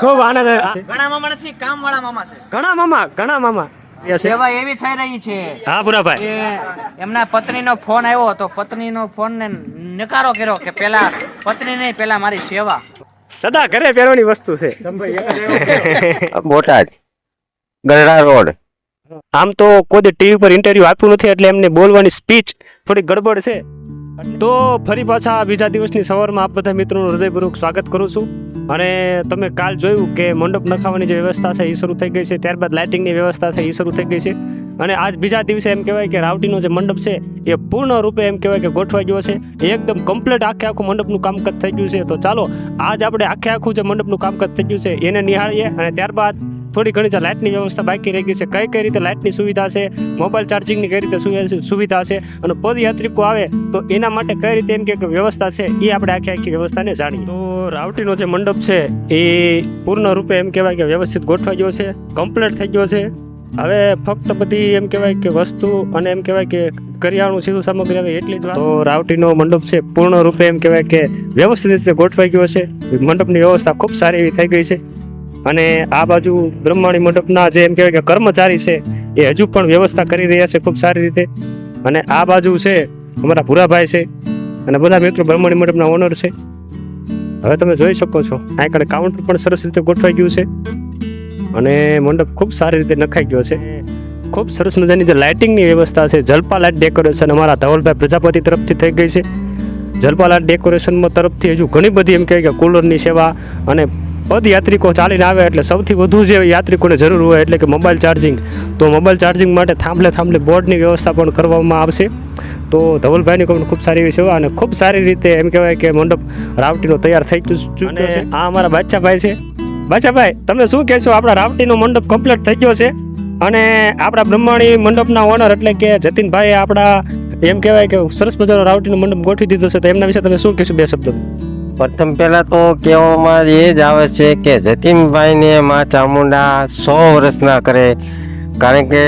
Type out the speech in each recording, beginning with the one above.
ખૂબ આનંદ ઘણા મામા નથી કામ વાળા મામા છે. ઘણા મામા ઘણા મામા. સેવા એવી થઈ રહી છે હા પુરાભાઈ. એમના પત્નીનો ફોન આવ્યો તો પત્નીનો ફોન ને નકારો કર્યો કે પેલા પત્ની નહીં પેલા મારી સેવા. સદા ઘરે પહેરવાની વસ્તુ છે. બોટાદ ગરડા રોડ. આમ તો કોઈ ટીવી પર ઇન્ટરવ્યુ આપ્યું નથી એટલે એમને બોલવાની સ્પીચ થોડી ગડબડ છે. તો ફરી પાછા બીજા દિવસની સવારમાં આપ બધા મિત્રોનું હૃદયપૂર્વક સ્વાગત કરું છું. અને તમે કાલ જોયું કે મંડપ નખાવાની જે વ્યવસ્થા છે એ શરૂ થઈ ગઈ છે, ત્યારબાદ લાઇટિંગની વ્યવસ્થા છે એ શરૂ થઈ ગઈ છે. અને આજ બીજા દિવસે એમ કહેવાય કે રાવટીનો જે મંડપ છે એ પૂર્ણ રૂપે એમ કહેવાય કે ગોઠવાઈ ગયો છે. એકદમ કમ્પ્લીટ આખે આખું મંડપનું કામકાજ થઈ ગયું છે. તો ચાલો, આજ આપણે આખે આખું જે મંડપનું કામકાજ થઈ ગયું છે એને નિહાળીએ અને ત્યારબાદ થોડી ઘણી લાઇટની વ્યવસ્થા બાકી રહી ગઈ છે. કઈ કઈ રીતે લાઇટની સુવિધા છે? મોબાઈલ ચાર્જિંગની કઈ રીતે સુવિધા સુવિધા છે. અને પદયાત્રિકો આવે તો એના માટે કઈ રીતે એમ કે વ્યવસ્થા છે? એ આપણે આખી આખી વ્યવસ્થાને જાણીએ. તો રાવટીનો જે મંડપ છે, એ પૂર્ણ રૂપે એમ કહેવાય કે વ્યવસ્થિત ગોઠવાઈ ગયો છે, કમ્પ્લીટ થઈ ગયો છે. હવે ફક્ત બધી એમ કહેવાય કે વસ્તુ અને એમ કહેવાય કે કરિયાણું, સીધું સામગ્રી આવે એટલી જ તો રાવટીનો મંડપ છે, પૂર્ણ રૂપે એમ કહેવાય કે વ્યવસ્થિત રીતે ગોઠવાઈ ગયો છે. મંડપની વ્યવસ્થા ખૂબ સારી એવી થઈ ગઈ છે. અને આ બાજુ બ્રહ્માણી મંડપના જે એમ કહેવાય કે કર્મચારી છે, એ હજુ પણ વ્યવસ્થા કરી રહ્યા છે ખૂબ સારી રીતે. અને આ બાજુ છે, અમારા ભૂરાભાઈ છે, અને બધા મિત્રો બ્રહ્માણી મંડપના ઓનર છે. હવે તમે જોઈ શકો છો, આ કાઉન્ટર પણ સરસ રીતે ગોઠવાઈ ગયું છે. અને મંડપ ખૂબ સારી રીતે નખાઈ ગયો છે. ખૂબ સરસ મજાની જે લાઇટિંગની વ્યવસ્થા છે, જલપા લાઇટ ડેકોરેશન અમારા ધવલભાઈ પ્રજાપતિ તરફથી થઈ ગઈ છે. જલપા લાઇટ ડેકોરેશનમાં તરફથી હજુ ઘણી બધી એમ કહેવાય કે કુલરની સેવા અને પદયાત્રિકો ચાલીને આવે એટલે સૌથી વધુ જે યાત્રિકોને જરૂર હોય એટલે કે મોબાઈલ ચાર્જિંગ. તો મોબાઈલ ચાર્જિંગ માટે થાંભલે થાંભલે બોર્ડની વ્યવસ્થા પણ કરવામાં આવશે. તો ધવલભાઈની પણ ખૂબ સારી એવી સેવા અને ખૂબ સારી રીતે એમ કહેવાય કે મંડપ રાવટીનો તૈયાર થઈ ચૂક્યો છે. આ અમારા બાદશાહભાઈ છે. બાદશાહભાઈ તમે શું કહેશો? આપણા રાવટીનો મંડપ કમ્પ્લીટ થઈ ગયો છે. અને આપણા બ્રહ્માણી મંડપના ઓનર એટલે કે જતીનભાઈ આપણા એમ કહેવાય કે સરસ મજાનો રાવટીનો મંડપ ગોઠવી દીધો છે. તો એમના વિશે તમે શું કહેશો બે શબ્દ પ્રથમ પહેલાં તો કહેવામાં એ જ આવે છે કે જતીનભાઈને માં ચામુંડા સો વર્ષના કરે. કારણ કે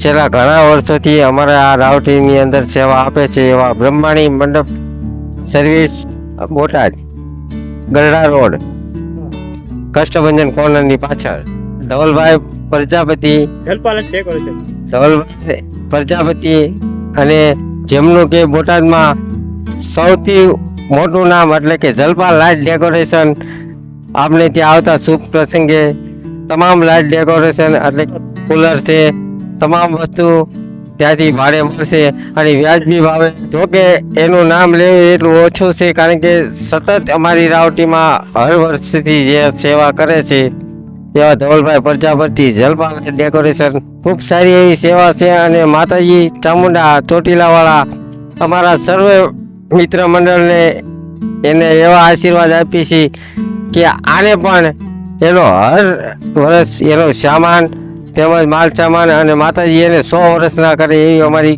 છેલ્લા ઘણા વર્ષોથી અમારા આ રાવટીની અંદર સેવા આપે છે એવા બ્રહ્માણી મંડપ સર્વિસ બોટાદ ગરડા રોડ કષ્ટભંજન કોર્નરની પાછળ. ધવલભાઈ પ્રજાપતિ ધવલભાઈ પ્રજાપતિ અને જેમનું કે બોટાદમાં સૌથી મોટું નામ એટલે કે જલપા લાઇટ ડેકોરેશન. આપણે ત્યાં આવતા શુભ પ્રસંગે તમામ લાઇટ ડેકોરેશન એટલે કુલર છે, તમામ વસ્તુ ત્યાંથી ભાડે મળશે. અને વ્યાજબી ભાવે જોકે એનું નામ લેવું એટલું ઓછું છે, કારણ કે સતત અમારી રાવટીમાં હર વર્ષથી જે સેવા કરે છે, એવા ધવલભાઈ પ્રજાપતિ જલપા ડેકોરેશન. ખૂબ સારી એવી સેવા છે અને માતાજી ચામુંડા ચોટીલાવાળા અમારા સર્વે મિત્ર મંડળને એને એવા આશીર્વાદ આપી છે કે આને પણ એનો હર વર્ષ એનો સામાન તેમજ માલ સામાન અને માતાજી એને સો વર્ષના કરે એવી અમારી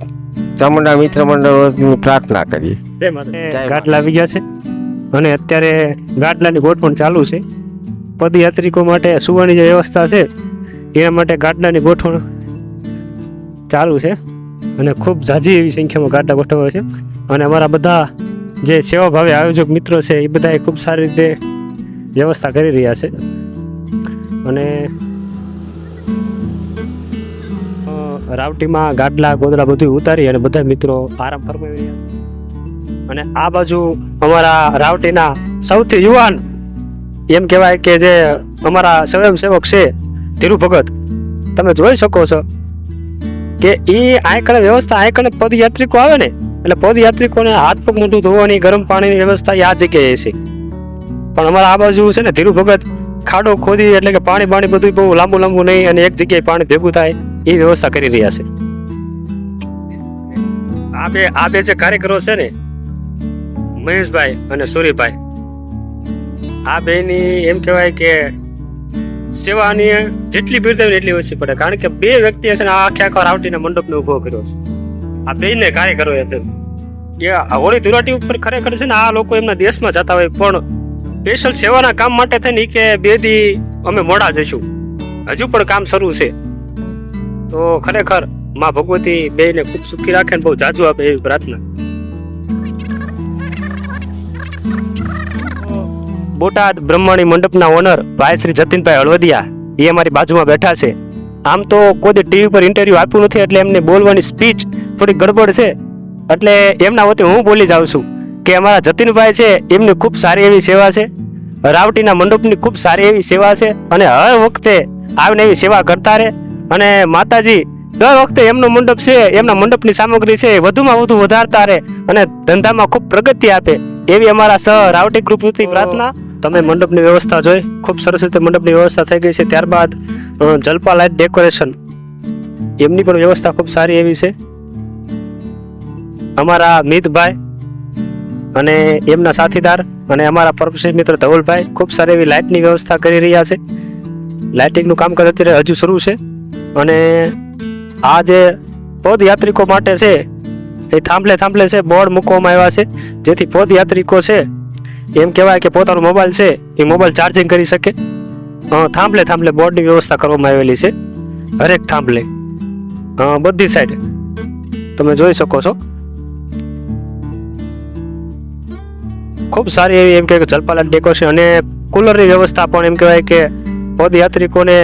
ચામુંડા મિત્ર મંડળની પ્રાર્થના કરીએ. ગાટલા આવી ગયા છે અને અત્યારે ગાટલાની ગોઠવણ ચાલુ છે. પદયાત્રિકો માટે સુવાની જે વ્યવસ્થા છે એના માટે ગાટલાની ગોઠવણ ચાલુ છે. અને ખૂબ ઝાઝી એવી સંખ્યામાં ગાટલા ગોઠવાય છે. અને અમારા બધા જે સેવા ભાવે આયોજક મિત્રો છે, એ બધાએ ખૂબ સારી રીતે વ્યવસ્થા કરી રહ્યા છે. અને રાવટીમાં ગાડલા, ગોદડા બધું ઉતારી અને બધા મિત્રો આરામ ફરમાવી રહ્યા છે. અને આ બાજુ અમારા રાવટીના સૌથી યુવાન એમ કહેવાય કે જે અમારા સ્વયંસેવક છે ધીરુ ભગત તમે જોઈ શકો છો. કે એ આયકણે વ્યવસ્થા આયકણે પદયાત્રિકો આવે ને, એટલે પદયાત્રિકોને હાથ પગ મોઢું ધોવાની, ગરમ પાણીની વ્યવસ્થા આ જગ્યાએ છે. પણ અમારા આ બાજુ છે ને, ધીરુ ભગત ખાડો ખોદી એટલે કે પાણી પાણી બધું બહુ લાંબુ લાંબુ નહીં અને એક જગ્યાએ પાણી ભેગું થાય એ વ્યવસ્થા કરી રહ્યા છે. આ બે આ બે જે કાર્યકરો છે ને, મહેશભાઈ અને સૂરીભાઈ, આ બેની એમ કહેવાય કે સેવાની જેટલી ભીડ થાય એટલી ઓછી પડે. કારણ કે બે વ્યક્તિ છે ને આખે આખો રાવટીને મંડપને ઊભો કર્યો છે. આ બેને કાર્યકરો છે. એ હોળી ધુરાટી ઉપર ખરેખર છે ને આ લોકો એમના દેશમાં જતા હોય. પણ સ્પેશિયલ સેવાના કામ માટે થઈને કે બે દી અમે મોડા જઈશું. હજુ પણ કામ શરૂ છે. તો ખરેખરમાં ભગવતી બેને ખૂબ સુખી રાખે ને બહુ જાજુ આપે એવી પ્રાર્થના. બોટાદ બ્રહ્મણી મંડપના ઓનર ભાઈ શ્રી જતીનભાઈ હળવદિયા એ અમારી બાજુમાં બેઠા છે. આમ તો કોઈ ટીવી પર ઇન્ટરવ્યૂ આપ્યું નથી એટલે એમને બોલવાની સ્પીચ થોડી ગડબડ છે. એટલે એમના વતી હું બોલી જાઉં છું કે અમારા જતીનભાઈ છે એમની ખૂબ સારી એવી સેવા છે. રાવટીના મંડપની ખૂબ સારી એવી સેવા છે અને હર વખતે આવીને એવી સેવા કરતા રહે. અને માતાજી, દર વખતે એમનો મંડપ છે, એમના મંડપની સામગ્રી છે વધુમાં વધુ વધારતા રહે અને ધંધામાં ખૂબ પ્રગતિ આપે એવી અમારા સહ રાવટી કૃપૃતિ પ્રાર્થના તમે મંડપની વ્યવસ્થા જોઈ. ખૂબ સરસ રીતે મંડપની વ્યવસ્થા થઈ ગઈ છે. ત્યારબાદ જલપા લાઇટ ડેકોરેશન. એમની પણ વ્યવસ્થા ખૂબ સારી એવી છે. અમારા મિતભાઈ અને એમના સાથીદાર અને અમારા પરમશ્રી મિત્ર ધવલભાઈ ખૂબ સારી એવી લાઇટની વ્યવસ્થા કરી રહ્યા છે. લાઇટિંગનું કામકાજ અત્યારે હજુ શરૂ છે. અને આ જે પદયાત્રિકો માટે છે, એ થાંભલે થાંભલે છે, બોર્ડ મૂકવામાં આવ્યા છે. જેથી પદયાત્રિકો છે એમ કહેવાય કે પોતાનો મોબાઈલ છે, એ મોબાઈલ ચાર્જિંગ કરી શકે. થાંભલે થાંભલે બોર્ડની વ્યવસ્થા કરવામાં આવેલી છે. હરેક થાંભલે. બધી સાઈડ તમે જોઈ શકો છો. ખૂબ સારી એવી એમ કે જલપાલા ડેકોરેશન અને કુલરની વ્યવસ્થા પણ એમ કહેવાય કે પદયાત્રિકોને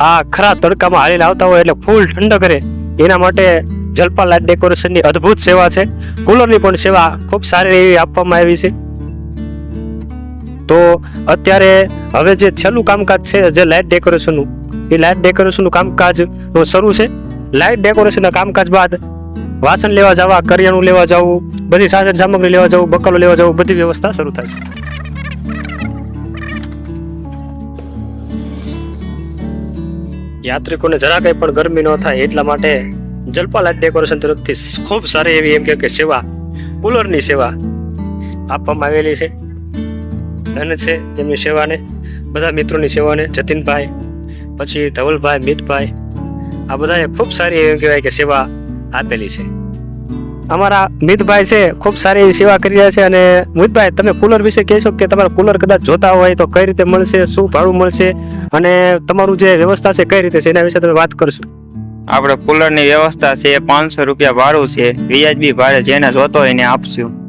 આ ખરા તડકામાં હાલીને આવતા હોય એટલે ફૂલ ઠંડક કરે. એના માટે જલપા ડેકોરેશનની અદ્ભુત સેવા છે. કુલરની પણ સેવા ખૂબ સારી એવી આપવામાં આવી છે. તો અત્યારે હવે જે છેલ્લું કામકાજ છે, જે લાઇટ ડેકોરેશનનું એ લાઇટ ડેકોરેશનનું કામકાજ શરૂ છે. લાઇટ ડેકોરેશનના કામકાજ બાદ વાસણ લેવા જવા, કરિયાણું લેવા જવું, બધી સાધન સામગ્રી લેવા જવું, બકલો લેવા જવું, બધી વ્યવસ્થા શરૂ થાય છે. યાત્રિકોને જરા કંઈ પણ ગરમી ન થાય એટલા માટે જલપા લાઇટ ડેકોરેશન તરફથી ખૂબ સારી એવી એમ કે સેવા, કુલરની સેવા આપવામાં આવેલી છે. ધન છે તેમની સેવાને, બધા મિત્રોની સેવાને, જતીનભાઈ, પછી ધવલભાઈ, મિતભાઈ, આ બધાએ ખૂબ સારી એવી કહેવાય કે સેવા આપેલી છે. અમારા મિતભાઈ છે, ખૂબ સારી સેવા કરી રહ્યા છે અને મિતભાઈ, તમે કુલર વિશે કહેશો કે તમારા કુલર કદાચ જોતા હોય તો કઈ રીતે મળશે, શું ભાડું મળશે અને તમારું જે વ્યવસ્થા છે કઈ રીતે છે, એના વિશે તમે વાત કરશો. આપણે કુલરની વ્યવસ્થા છે, પાંચસો રૂપિયા ભાડું છે, વ્યાજબી ભાડે જેને જોતો હોય એને આપશું.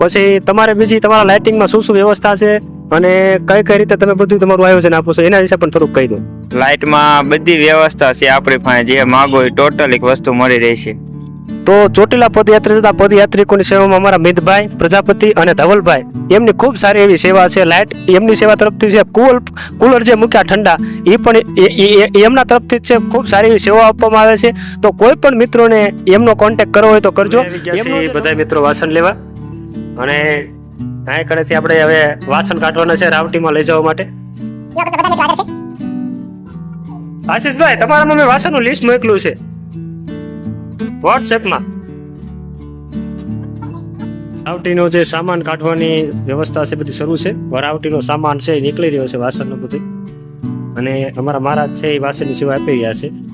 પછી તમારે બીજી તમારા લાઇટિંગમાં શું શું વ્યવસ્થા છે? અને કઈ કઈ રીતે તમે બધું તમારું આયોજન આપો છો? એના વિશે પણ થોડુંક કહી દો. લાઇટમાં બધી વ્યવસ્થા છે આપણી પાસે. જે માગો એ ટોટલ એક વસ્તુ મળી રહેશે તો ચોટીલા પદયાત્રી જતા પદયાત્રિકોની સેવામાં અમારા મિતભાઈ પ્રજાપતિ અને ધવલભાઈ એમની ખૂબ સારી એવી સેવા છે. લાઇટ એમની સેવા તરફથી છે કુલ કુલર જે મૂક્યા ઠંડા એ પણ એ- એ- એ- એમના તરફથી જ છે. ખૂબ સારી એવી સેવા આપવામાં આવે છે. તો કોઈ પણ મિત્રોને એમનો કોન્ટેક્ટ કરવો હોય તો કરજો. બધા મિત્રો વાસણ લેવા. અને આ કડેથી આપણે હવે વાસણ કાઢવાના છે રાવટીમાં લઈ જવા માટે. આશીષભાઈ તમારામાં મેં વાસણનું લિસ્ટ મોકલું છે. વોટ્સએપમાં રાવટીનો જે સામાન કાઢવાની વ્યવસ્થા છે બધી શરૂ છે. વરાવટીનો સામાન છે નીકળી રહ્યો છે વાસણનો બધું. અને અમારા મહારાજ છે એ વાસણની સેવા આપી રહ્યા છે.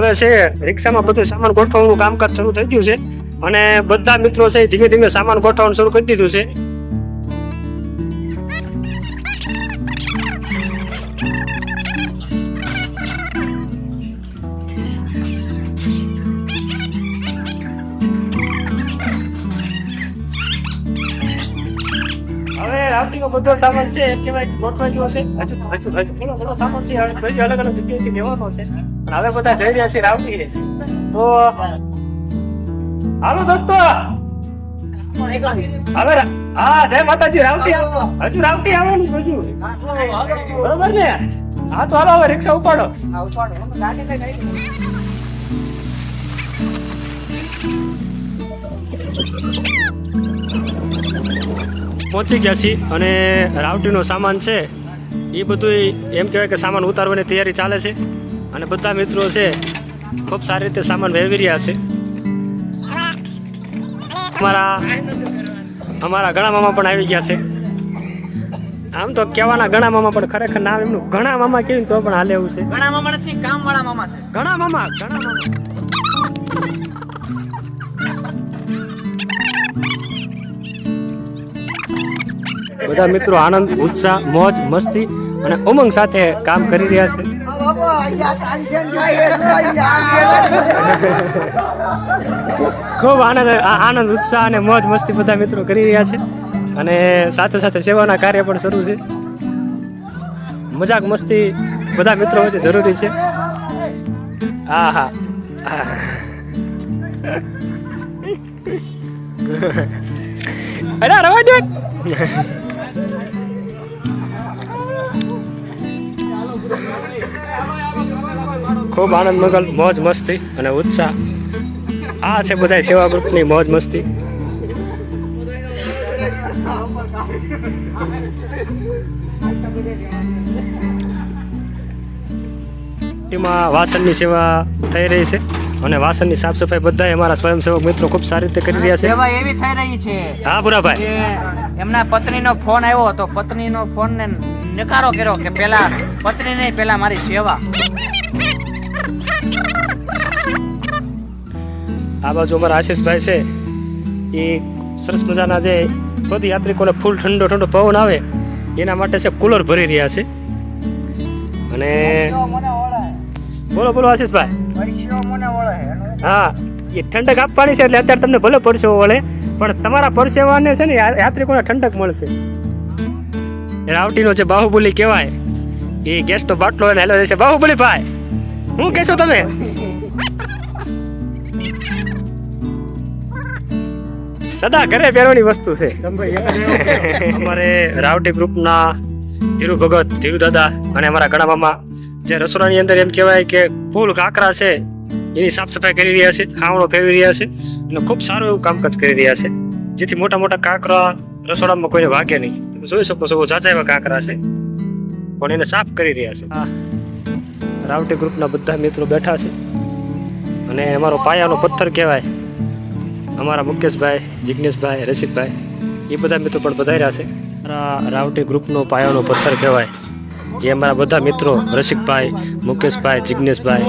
હવે છે, રિક્ષામાં બધું સામાન ગોઠવવાનું કામકાજ શરૂ થઈ ગયું છે. અને બધા મિત્રો છે ધીમે ધીમે સામાન ગોઠવવાનું શરૂ કરી દીધું છે. રાવટીનો બધો સામાન છે કેવાય ગોઠવાઈ ગયો છે. હજુ હજુ હજુ. બોલો બોલો, સામાન છે અલગ અલગ જગ્યાએથી લેવાનો છે. હવે બધા જઈ રહ્યા છે રાવટી તો, હાલો દોસ્તો. હવે હા, જય માતાજી, રાવટી. હજુ રાવટી આવવાનું, હજુ. બરોબર ને? હા, તો હાલો હવે રિક્ષા ઉપાડો. પહોંચી ગયા છીએ અને રાવટીનો સામાન છે. એ બધું એમ કહેવાય કે સામાન ઉતારવાની તૈયારી ચાલે છે. અને બધા મિત્રો છે ખૂબ સારી રીતે સામાન વહેવી રહ્યા છે. અમારા અમારા ઘણા મામા પણ આવી ગયા છે. આમ તો કહેવાના ઘણા મામા પણ ખરેખર નામ એમનું ઘણા મામા કેવું તો પણ હાલે એવું છે. ઘણા મામા નથી કામ વાળા મામા છે. ઘણા મામા ઘણા મામા બધા મિત્રો આનંદ ઉત્સાહ મોજ મસ્તી અને ઉમંગ સાથે કામ કરી રહ્યા છે. ખૂબ આનંદ આનંદ, ઉત્સાહ અને મોજ મસ્તી બધા મિત્રો કરી રહ્યા છે. અને સાથે સાથે સેવાના કાર્ય પણ શરૂ છે. મજાક મસ્તી બધા મિત્રો વચ્ચે જરૂરી છે. હા હા અરે રવા દે ખૂબ આનંદ મંગલ મોજ મસ્તી અને ઉત્સાહ. આ છે બધા સેવા ગ્રુપની મોજ મસ્તી. એમાં વાસણની સેવા થઈ રહી છે અને વાસણની સાફ સફાઈ બધા અમારા સ્વયંસેવક મિત્રો ખૂબ સારી રીતે કરી રહ્યા છે. સેવા એવી થઈ રહી છે હા પુરાભાઈ એમના પત્નીનો ફોન આવ્યો હતો. પત્નીનો ફોન ને નકારો કર્યો કે પેલા પત્ની નહીં પેલા મારી સેવા. આ બાજુ અમારા આશીષભાઈ છે. એ સરસ મજાના જે પદયાત્રિકોને ફૂલ ઠંડો ઠંડો પવન આવે, એના માટે છે કુલર ભરી રહ્યા છે. અને બોલો બોલો આશીષભાઈ. હા, એ ઠંડક આપવાની છે એટલે અત્યારે તમને ભલે પરસેવો વળે, પણ તમારા પરસેવાને છે ને યાત્રિકોને ઠંડક મળશે. રાવટીનો જે બાહુબલી કહેવાય, એ ગેસનો બાટલો એને હેલો છે. બાહુબલી ભાઈ, હું કહેશો તમે? સદા ઘરે પહેરવાની વસ્તુ છે. અમારે રાવટી ગ્રુપના ધીરુ ભગત ધીરુ દાદા અને અમારા ઘણા મામા જે રસોડાની અંદર એમ કહેવાય કે ફૂલ કાંકરા છે એની સાફ સફાઈ કરી રહ્યા છે ખાવણો ફેરવી રહ્યા છે અને ખૂબ સારું એવું કામકાજ કરી રહ્યા છે. જેથી મોટા મોટા કાંકરા રસોડામાં કોઈને વાગે નહીં. તમે જોઈ શકો છો જાજા એવા કાંકરા છે. પણ એને સાફ કરી રહ્યા છે. રાવટી ગ્રુપના બધા મિત્રો બેઠા છે. અને અમારો પાયાનો પથ્થર કહેવાય. અમારા મુકેશભાઈ જિજ્ઞેશભાઈ રસિકભાઈ, એ બધા મિત્રો પણ પધાર્યા છે. અમારા રાવટી ગ્રુપનો પાયાનો પથ્થર કહેવાય. એ અમારા બધા મિત્રો, રસિકભાઈ, મુકેશભાઈ જિજ્ઞેશભાઈ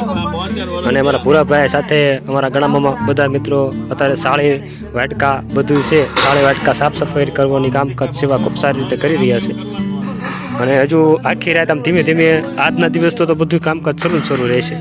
અને અમારા ભૂરાભાઈ સાથે અમારા ઘણા બધા મિત્રો, અત્યારે સાળી વાટકા બધું છે. સાળી વાટકા સાફ સફાઈ કરવાની કામકાજ, સેવા ખૂબ સારી રીતે કરી રહ્યા છે. અને હજુ આખી રાત આમ ધીમે ધીમે આજના દિવસ તો બધું કામકાજ શરૂ શરૂ રહેશે